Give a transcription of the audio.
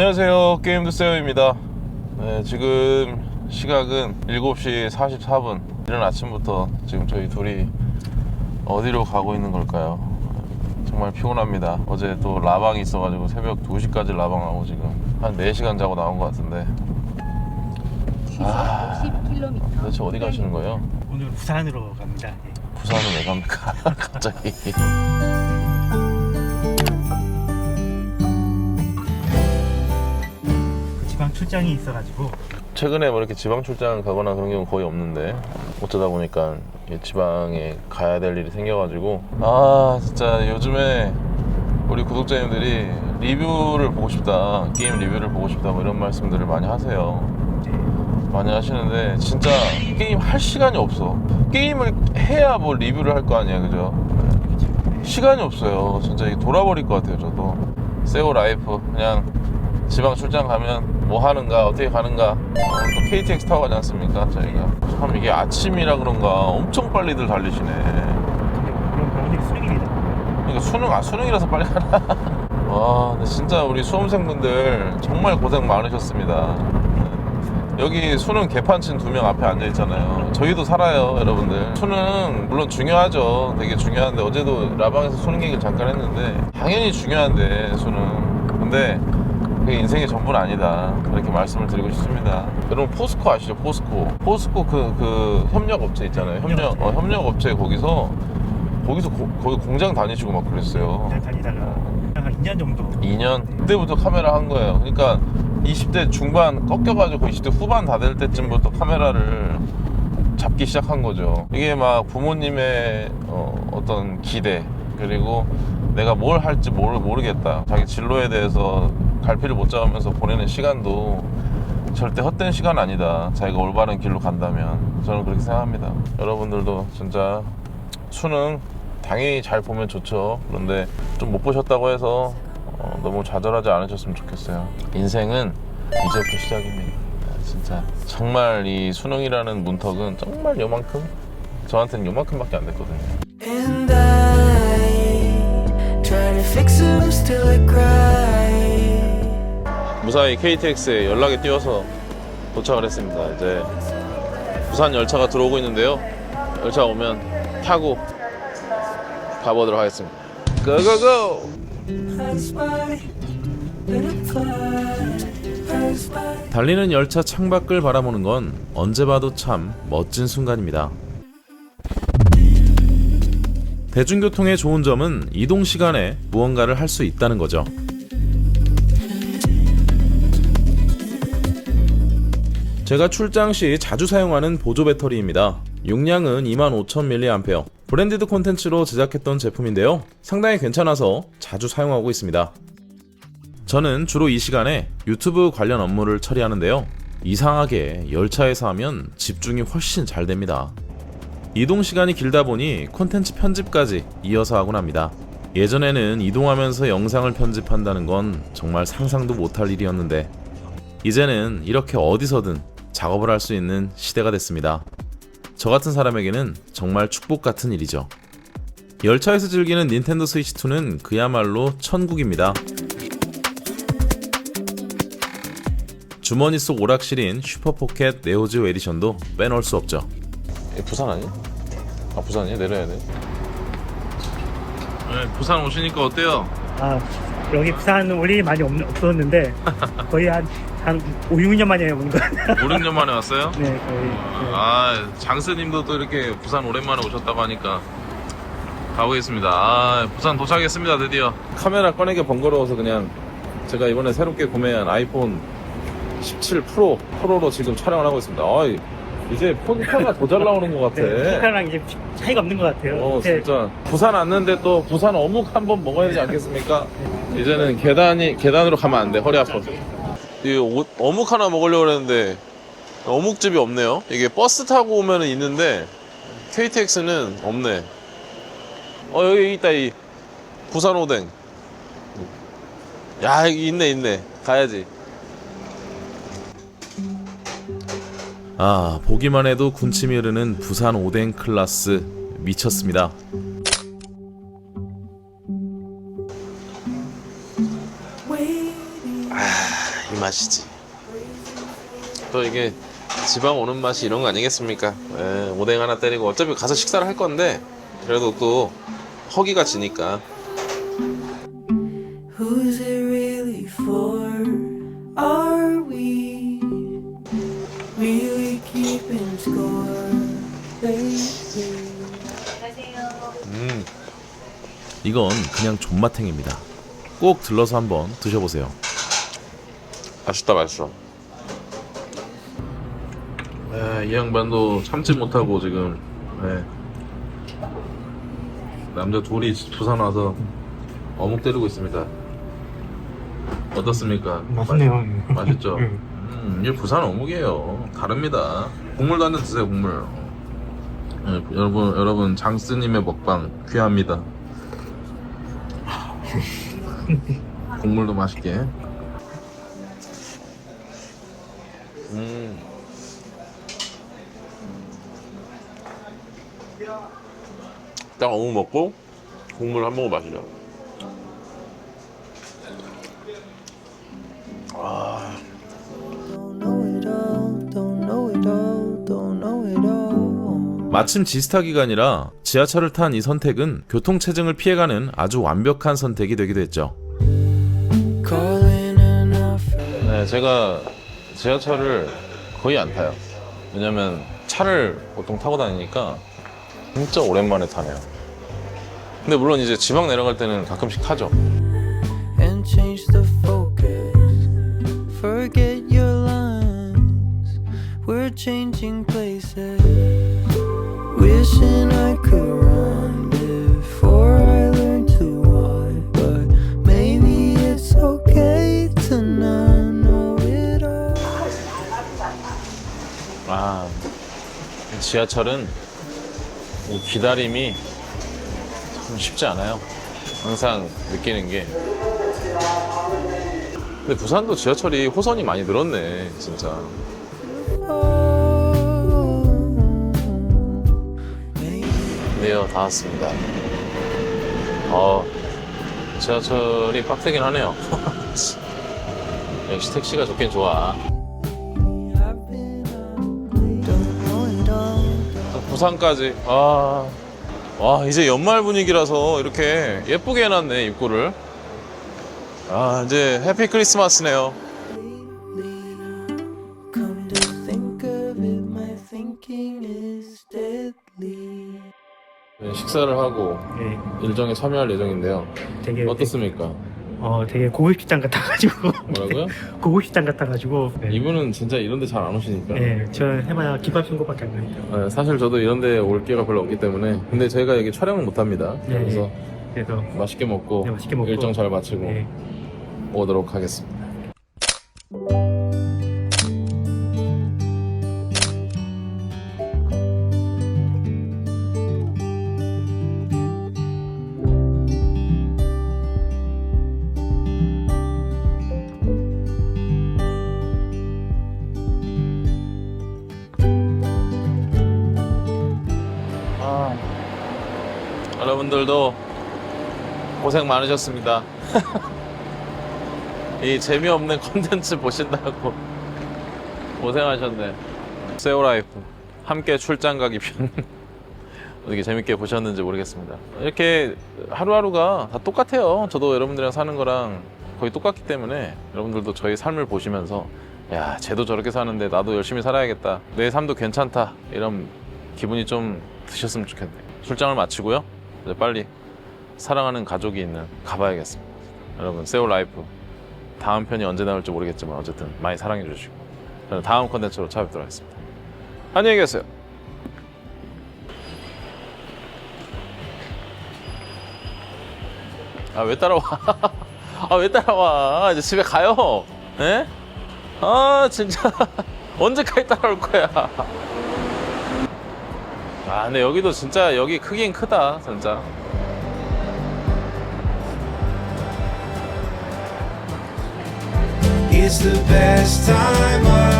안녕하세요 게임드세요입니다 네, 지금 시각은 7시 44분 이른 아침부터 지금 저희 둘이 어디로 가고 있는 걸까요 정말 피곤합니다 어제 또 라방이 있어가지고 새벽 2시까지 라방하고 지금 한 4시간 자고 나온 것 같은데 아, 50km. 도대체 어디 가시는 거예요? 오늘 부산으로 갑니다. 예. 부산은 왜 갑니까? 갑자기 출장이 있어가지고. 최근에 뭐 이렇게 지방 출장 가거나 그런 경우 거의 없는데 어쩌다 보니까 이 지방에 가야 될 일이 생겨가지고. 아 진짜 요즘에 우리 구독자님들이 리뷰를 보고 싶다 게임 리뷰를 보고 싶다 뭐 이런 말씀들을 많이 하세요. 많이 하시는데 진짜 게임 할 시간이 없어. 게임을 해야 뭐 리뷰를 할 거 아니야 그죠? 시간이 없어요. 진짜 이게 돌아버릴 것 같아요 저도. 세오 라이프. 그냥 지방 출장 가면 뭐 하는가 어떻게 가는가. 어, 또 KTX 타고 가지 않습니까? 저희가. 참 이게 아침이라 그런가 엄청 빨리들 달리시네. 그럼 수능입니다. 그러니까 수능 아 수능이라서 빨리 가나? 와 근데 진짜 우리 수험생분들 정말 고생 많으셨습니다. 여기 수능 개판친 두 명 앞에 앉아 있잖아요. 저희도 살아요 여러분들. 수능 물론 중요하죠. 되게 중요한데 어제도 라방에서 수능 얘기를 잠깐 했는데 당연히 중요한데 수능. 근데 그게 인생의 전부는 아니다. 그렇게 말씀을 드리고 싶습니다. 여러분 포스코 아시죠? 포스코. 포스코 그, 그 협력 업체 있잖아요. 협력 어, 협력 업체 거기서 거기서 고- 거기 공장 다니시고 막 그랬어요. 그냥 다니다가 한 2년 정도. 2년? 그때부터 카메라 한 거예요. 그러니까 20대 중반 꺾여가지고 20대 후반 다 될 때쯤부터 카메라를 잡기 시작한 거죠. 이게 막 부모님의 어, 떤 기대 그리고 내가 뭘 할지 모르, 모르겠다. 자기 진로에 대해서 갈피를 못 잡으면서 보내는 시간도 절대 헛된 시간 아니다. 자기가 올바른 길로 간다면 저는 그렇게 생각합니다. 여러분들도 진짜 수능 당연히 잘 보면 좋죠. 그런데 좀 못 보셨다고 해서 어, 너무 좌절하지 않으셨으면 좋겠어요. 인생은 이제부터 시작입니다. 네, 진짜 정말 이 수능이라는 문턱은 정말 요만큼 저한테는 요만큼밖에 안 됐거든요. 무사히 KTX에 연락이 뛰어서 도착을 했습니다. 이제 부산 열차가 들어오고 있는데요. 열차 오면 타고 가보도록 하겠습니다. 고고고! 달리는 열차 창밖을 바라보는 건 언제 봐도 참 멋진 순간입니다. 대중교통의 좋은 점은 이동 시간에 무언가를 할 수 있다는 거죠. 제가 출장 시 자주 사용하는 보조 배터리입니다. 용량은 25,000mAh. 브랜디드 콘텐츠로 제작했던 제품인데요. 상당히 괜찮아서 자주 사용하고 있습니다. 저는 주로 이 시간에 유튜브 관련 업무를 처리하는데요. 이상하게 열차에서 하면 집중이 훨씬 잘 됩니다. 이동 시간이 길다 보니 콘텐츠 편집까지 이어서 하곤 합니다. 예전에는 이동하면서 영상을 편집한다는 건 정말 상상도 못할 일이었는데 이제는 이렇게 어디서든 작업을 할 수 있는 시대가 됐습니다. 저 같은 사람에게는 정말 축복 같은 일이죠. 열차에서 즐기는 닌텐도 스위치 2는 그야말로 천국입니다. 주머니 속 오락실인 슈퍼포켓 네오지오 에디션도 빼놓을 수 없죠. 이 부산 아니야? 아 부산이야? 내려야 돼. 네, 부산 오시니까 어때요? 아 여기 부산 올 일이 많이 없, 없었는데 거의 한, 한 5, 6년 만에 온 거. 5, 6년 만에 왔어요? 네 거의. 네. 아 장스님도 또 이렇게 부산 오랜만에 오셨다고 하니까 가보겠습니다. 아 부산 도착했습니다 드디어. 카메라 꺼내기 번거로워서 그냥 제가 이번에 새롭게 구매한 아이폰 17 프로 프로로 지금 촬영을 하고 있습니다. 아 이제 폰카가 더 잘 나오는 것 같아. 네, 북한랑 이제 차이가 없는 것 같아요. 어 네, 진짜 부산 왔는데 또 부산 어묵 한번 먹어야 되지 않겠습니까? 이제는 계단이 계단으로 가면 안 돼 허리 아파. 이 오- 어묵 하나 먹으려고 그랬는데 어묵집이 없네요. 이게 버스 타고 오면은 있는데 KTX는 없네. 어 여기 있다 이 부산 오뎅. 야 여기 있네 있네 가야지. 아, 보기만 해도 군침이 흐르는 부산 오뎅 클라스 미쳤습니다. 이 맛이지. 또 이게 지방 오는 맛이 이런 거 아니겠습니까? 예, 오뎅 하나 때리고 어차피 가서 식사를 할 건데 그래도 또 허기가 지니까 Who's it really for? Are we really keeping score? Baby? 음 이건 그냥 존맛탱입니다. 꼭 들러서 한번 드셔보세요. 맛있다 맛있어. 에, 이 양반도 참지 못하고 지금 예. 남자 둘이 부산 와서 어묵 때리고 있습니다. 어떻습니까? 맛있네요. 맛- 맛있죠? 음. 음, 이게 부산 어묵이에요. 다릅니다. 국물도 한 잔 드세요, 국물. 예, 여러분, 여러분, 장스님의 먹방 귀합니다. 국물도 맛있게. 음. 딱 어묵 먹고 국물 한 모금 it all. 마침 지스타 기간이라 지하철을 탄 이 선택은 교통체증을 피해가는 아주 완벽한 선택이 되기도 했죠. 네, 제가 지하철을 거의 안 타요. 왜냐면 차를 보통 타고 다니니까 진짜 오랜만에 타네요. 근데 물론 이제 지방 내려갈 때는 가끔씩 타죠. 지하철은 이 기다림이 참 쉽지 않아요. 항상 느끼는 게. 근데 부산도 지하철이 호선이 많이 늘었네, 진짜. 드디어 다 왔습니다. 어, 지하철이 빡세긴 하네요. 역시 택시가 좋긴 좋아. 부산까지. 아, 와, 이제 연말 분위기라서 이렇게 예쁘게 해놨네, 입구를. 아, 이제 해피 크리스마스네요. 네, 식사를 하고 네, 일정에 참여할 예정인데요. 되게 어떻습니까? 어 되게 고급 식당 같아가지고 뭐라고요? 고급 식당 같아가지고 네, 이분은 진짜 이런 데 잘 안 오시니까. 네, 저는 해봐야 김밥 신고밖에 안 가니까 네, 사실 저도 이런 데 올 기회가 별로 없기 때문에. 근데 저희가 여기 촬영을 못 합니다. 네. 그래서 그래서 맛있게 먹고, 네, 맛있게 먹고. 일정 잘 마치고 네, 오도록 하겠습니다. 분들도 고생 많으셨습니다. 이 재미없는 컨텐츠 보신다고 고생하셨네. 세오라이프 함께 출장 가기 편 어떻게 재밌게 보셨는지 모르겠습니다. 이렇게 하루하루가 다 똑같아요. 저도 여러분들이랑 사는 거랑 거의 똑같기 때문에 여러분들도 저희 삶을 보시면서 야, 쟤도 저렇게 사는데 나도 열심히 살아야겠다. 내 삶도 괜찮다. 이런 기분이 좀 드셨으면 좋겠네요. 출장을 마치고요. 이제 빨리 사랑하는 가족이 있는 가봐야겠습니다. 여러분, 세오 라이프 다음 편이 언제 나올지 모르겠지만 어쨌든 많이 사랑해 주시고 저는 다음 컨텐츠로 찾아뵙도록 하겠습니다. 안녕히 계세요. 아 왜 따라와? 아 왜 따라와? 이제 집에 가요. 에? 아 진짜 언제까지 따라올 거야? 아 근데 여기도 진짜 여기 크긴 크다 진짜. It's the best time